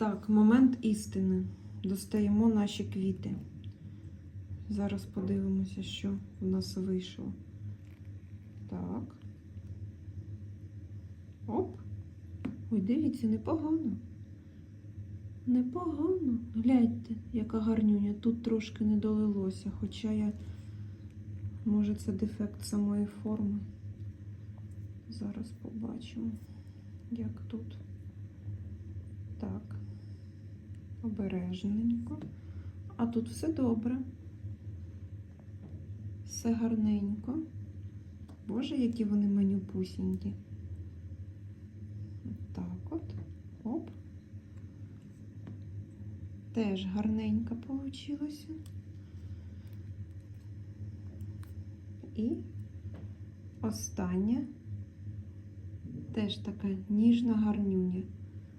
Так, момент істини. Достаємо наші квіти. Зараз подивимося, що в нас вийшло. Так. Оп. Ой, дивіться, непогано. Непогано. Гляньте, яка гарнюня. Тут трошки не долилося, хоча я. Може, це дефект самої форми. Зараз побачимо, як тут. Так. Обережненько. А тут все добре. Все гарненько. Боже, які вони манюпусінькі. Так от. Оп. Теж гарненько получилося. І остання теж така ніжна гарнюня.